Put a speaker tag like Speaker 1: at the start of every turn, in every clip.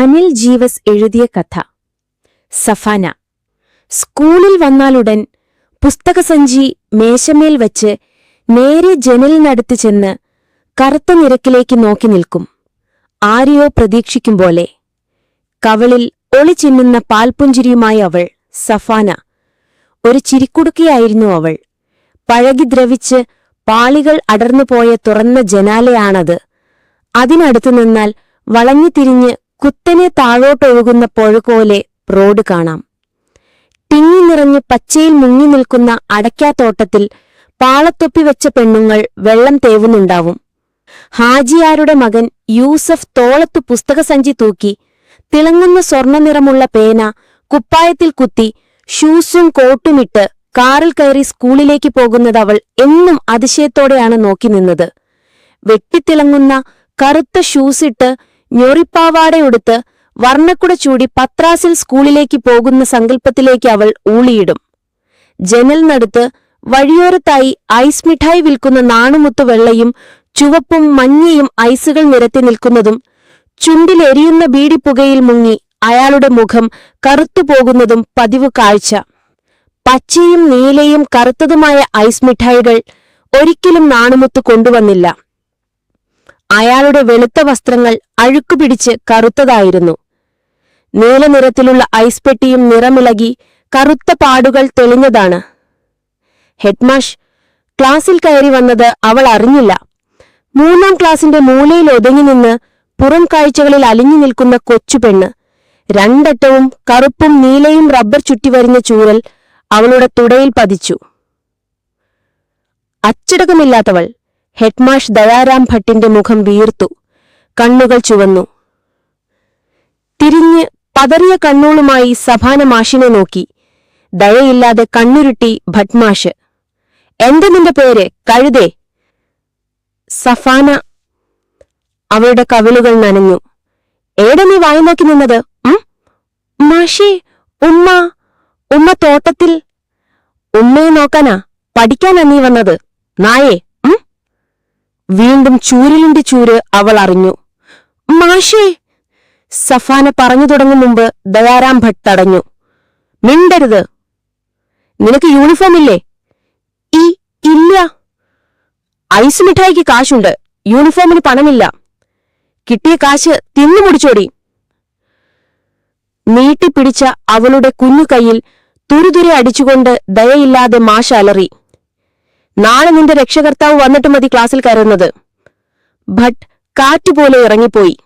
Speaker 1: അനിൽ ജീവസ് എഴുതിയ കഥ. സഫാന. സ്കൂളിൽ വന്നാലുടൻ പുസ്തകസഞ്ചി മേശമേൽ വച്ച് നേരെ ജനലിനടുത്ത് ചെന്ന് കറുത്ത നിരക്കിലേക്ക് നോക്കി നിൽക്കും. ആരെയോ പ്രതീക്ഷിക്കും പോലെ. കവളിൽ ഒളിച്ചിന്നുന്ന പാൽപുഞ്ചിരിയുമായി അവൾ സഫാന. ഒരു ചിരിക്കുടുക്കിയായിരുന്നു അവൾ. പഴകി ദ്രവിച്ച് പാളികൾ അടർന്നുപോയ തുറന്ന ജനാലയാണത്. അതിനടുത്തു നിന്നാൽ വളഞ്ഞു തിരിഞ്ഞ് കുത്തനെ താഴോട്ടൊഴുകുന്ന റോഡ് കാണാം. തിങ്ങി നിറഞ്ഞ് പച്ചയിൽ മുങ്ങി നിൽക്കുന്ന അടയ്ക്കാത്തോട്ടത്തിൽ പാളത്തൊപ്പി വെച്ച പെണ്ണുങ്ങൾ വെള്ളം തേവുന്നുണ്ടാവും. ഹാജിയാരുടെ മകൻ യൂസഫ് തോളത്തു പുസ്തകസഞ്ചി തൂക്കി തിളങ്ങുന്ന സ്വർണനിറമുള്ള പേന കുപ്പായത്തിൽ കുത്തി ഷൂസും കോട്ടുമിട്ട് കാറിൽ കയറി സ്കൂളിലേക്ക് പോകുന്നത് അവൾ എന്നും അതിശയത്തോടെയാണ് നോക്കി നിന്നത്. വെട്ടിത്തിളങ്ങുന്ന കറുത്ത ഷൂസിട്ട് ഞൊറിപ്പാവാടയുടുത്ത് വർണക്കുട ചൂടി പത്രാസിൽ സ്കൂളിലേക്ക് പോകുന്ന സങ്കല്പത്തിലേക്ക് അവൾ ഊളിയിടും. ജനലിനടുത്ത് വഴിയോരത്തായി ഐസ് മിഠായി വിൽക്കുന്ന നാണുമുത്തു വെള്ളയും ചുവപ്പും മഞ്ഞയും ഐസുകൾ നിരത്തി നിൽക്കുന്നതും ചുണ്ടിലെരിയുന്ന ബീഡിപ്പുകയിൽ മുങ്ങി അയാളുടെ മുഖം കറുത്തുപോകുന്നതും പതിവ് കാഴ്ച. പച്ചയും നീലയും കറുത്തതുമായ ഐസ് മിഠായികൾ ഒരിക്കലും നാണുമുത്ത് കൊണ്ടുവന്നില്ല. അയാളുടെ വെളുത്ത വസ്ത്രങ്ങൾ അഴുക്കുപിടിച്ച് കറുത്തതായിരുന്നു. നീലനിറത്തിലുള്ള ഐസ് പെട്ടിയും നിറമിളകി കറുത്ത പാടുകൾ തെളിഞ്ഞതാണ്. ഹെഡ്മാഷ് ക്ലാസിൽ കയറി വന്നത് അവൾ അറിഞ്ഞില്ല. മൂന്നാം ക്ലാസിന്റെ മൂലയിൽ ഒതുങ്ങി നിന്ന് പുറം കാഴ്ചകളിൽ അലിഞ്ഞു നിൽക്കുന്ന കൊച്ചുപെണ്ണ് രണ്ടറ്റവും കറുപ്പും നീലയും റബ്ബർ ചുറ്റിവരുന്ന ചൂരൽ അവളുടെ തുടയിൽ പതിച്ചു. അച്ചടക്കമില്ലാത്തവൾ ഹെഡ്മാഷ് ദയാറാം ഭട്ടിന്റെ മുഖം വീർത്തു. കണ്ണുകൾ ചുവന്നു. തിരിഞ്ഞ് പതറിയ കണ്ണുകളുമായി സഭാന മാഷിനെ നോക്കി. ദയയില്ലാതെ കണ്ണുരുട്ടി ഭട്മാഷ് എന്ത് നിന്റെ പേര്? കഴുതേ. സഫാന അവളുടെ കവിളുകൾ നനഞ്ഞു. ഏടെ നീ വായി നോക്കി നിന്നത്? മാഷി ഉമ്മ ഉമ്മ തോട്ടത്തിൽ. ഉമ്മയെ നോക്കാനാ? പഠിക്കാനാ നീ വന്നത്? നായേ? വീണ്ടും ചൂരിലിന്റെ ചൂര് അവൾ അറിഞ്ഞു. മാഷേ സഫാന പറഞ്ഞു തുടങ്ങും മുമ്പ് ദയാറാം ഭട്ട് തടഞ്ഞു. മിണ്ടരുത്. നിനക്ക് യൂണിഫോം ഇല്ലേ? ഈ ഇല്ല. ഐസ് മിഠായിക്ക് കാശുണ്ട്. യൂണിഫോമിന് പണമില്ല. കിട്ടിയ കാശ് തിന്നു മുടിച്ചോടി. നീട്ടിപ്പിടിച്ച അവളുടെ കുഞ്ഞു കൈയിൽ തുരുതുരെ അടിച്ചുകൊണ്ട് ദയയില്ലാതെ മാഷ അലറി. നാളെ നിന്റെ രക്ഷകർത്താവ് വന്നിട്ട് മതി ക്ലാസ്സിൽ കയറുന്നത്. ഭട്ട് കാറ്റുപോലെ ഇറങ്ങിപ്പോയി.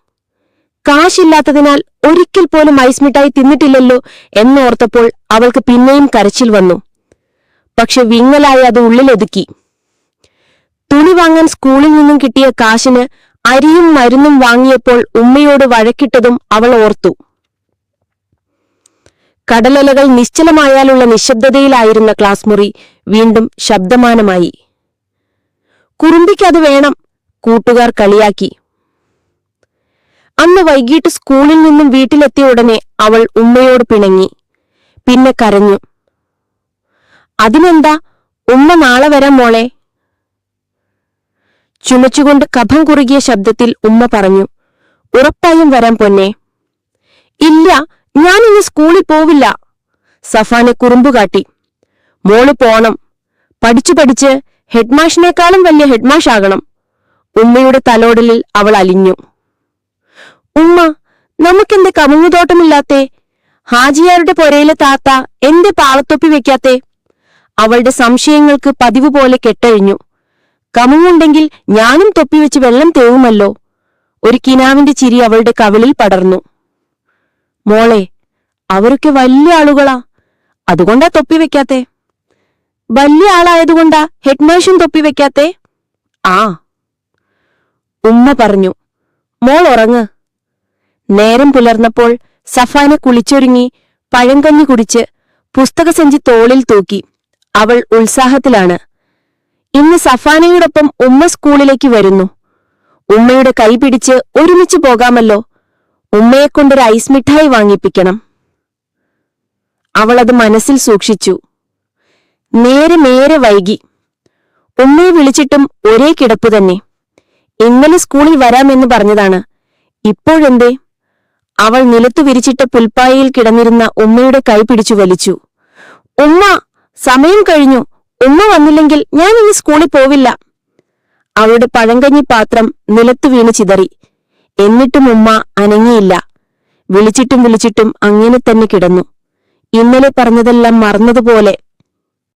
Speaker 1: കാശില്ലാത്തതിനാൽ ഒരിക്കൽ പോലും ഐസ് മിഠായി തിന്നിട്ടില്ലല്ലോ എന്നോർത്തപ്പോൾ അവൾക്ക് പിന്നെയും കരച്ചിൽ വന്നു. പക്ഷെ വിങ്ങലായി അത് ഉള്ളിലൊതുക്കി. തുണി വാങ്ങാൻ സ്കൂളിൽ നിന്നും കിട്ടിയ കാശിന് അരിയും മരുന്നും വാങ്ങിയപ്പോൾ ഉമ്മയോട് വഴക്കിട്ടതും അവൾ ഓർത്തു. കടലലകൾ നിശ്ചലമായാലുള്ള നിശബ്ദതയിലായിരുന്ന ക്ലാസ് മുറി വീണ്ടും ശബ്ദമാനമായി. കുറുമ്പിക്കത് വേണം കൂട്ടുകാർ കളിയാക്കി. അന്ന് വൈകിട്ട് സ്കൂളിൽ നിന്നും വീട്ടിലെത്തിയ ഉടനെ അവൾ ഉമ്മയോട് പിണങ്ങി. പിന്നെ കരഞ്ഞു. അതിനെന്താ? ഉമ്മ നാളെ വരാം മോളെ. ചുമച്ചുകൊണ്ട് കഫം കുറുകിയ ശബ്ദത്തിൽ ഉമ്മ പറഞ്ഞു ഉറപ്പായും വരാം പൊന്നെ. ഇല്ല ഞാനിന്ന് സ്കൂളിൽ പോവില്ല. സഫാനെ കുറുമ്പുകാട്ടി മോൾ പോണം. പഠിച്ചു പഠിച്ച് ഹെഡ്മാഷിനേക്കാളും വലിയ ഹെഡ്മാഷാകണം ഉമ്മയുടെ തലോടലിൽ അവൾ അലിഞ്ഞു. ഉമ്മ നമുക്കെന്റെ കമുങ്ങുതോട്ടമില്ലാത്തേ ഹാജിയാരുടെ പൊരയിലെ താത്ത എന്റെ പാളത്തൊപ്പി വെക്കാത്തെ? അവളുടെ സംശയങ്ങൾക്ക് പതിവ് പോലെ കെട്ടഴിഞ്ഞു. കമുങ്ങുണ്ടെങ്കിൽ ഞാനും തൊപ്പി വെച്ച് വെള്ളം തേവുമല്ലോ? ഒരു കിനാവിന്റെ ചിരി അവളുടെ കവിളിൽ പടർന്നു. മോളെ അവരൊക്കെ വലിയ ആളുകളാ. അതുകൊണ്ടാ തൊപ്പി വെക്കാത്തെ? വലിയ ആളായതുകൊണ്ടാ ഹെഡ്മാഷും തൊപ്പി വെക്കാത്തെ? ആ. ഉമ്മ പറഞ്ഞു മോൾ ഉറങ്ങ്. നേരം പുലർന്നപ്പോൾ സഫാനെ കുളിച്ചൊരുങ്ങി പഴങ്കഞ്ഞി കുടിച്ച് പുസ്തകസഞ്ചി തോളിൽ തൂക്കി. അവൾ ഉത്സാഹത്തിലാണ്. ഇന്ന് സഫാനയോടൊപ്പം ഉമ്മ സ്കൂളിലേക്ക് വരുന്നു. ഉമ്മയുടെ കൈ പിടിച്ച് ഒരുമിച്ച് പോകാമല്ലോ. ഉമ്മയെക്കൊണ്ടൊരു ഐസ് മിഠായി വാങ്ങിപ്പിക്കണം. അവളത് മനസ്സിൽ സൂക്ഷിച്ചു. നേരെ നേരെ വൈകി. ഉമ്മയെ വിളിച്ചിട്ടും ഒരേ കിടപ്പ് തന്നെ. ഇന്നലെ സ്കൂളിൽ വരാമെന്ന് പറഞ്ഞതാണ്. ഇപ്പോഴെന്തേ? അവൾ നിലത്തു വിരിച്ചിട്ട പുൽപ്പായയിൽ കിടന്നിരുന്ന ഉമ്മയുടെ കൈ പിടിച്ചു വലിച്ചു. ഉമ്മ സമയം കഴിഞ്ഞു. ഉമ്മ വന്നില്ലെങ്കിൽ ഞാൻ ഇനി സ്കൂളിൽ പോവില്ല. അവളുടെ പഴങ്കഞ്ഞി പാത്രം നിലത്തു വീണ് ചിതറി. എന്നിട്ടും ഉമ്മ അനങ്ങിയില്ല. വിളിച്ചിട്ടും വിളിച്ചിട്ടും അങ്ങനെ തന്നെ കിടന്നു. ഇന്നലെ പറഞ്ഞതെല്ലാം മറന്നതുപോലെ